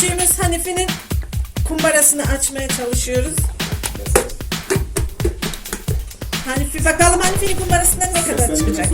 Küçüğümüz Hanife'nin kumbarasını açmaya çalışıyoruz. Hanife bakalım Hanife'nin kumbarasından ne kadar çıkacak.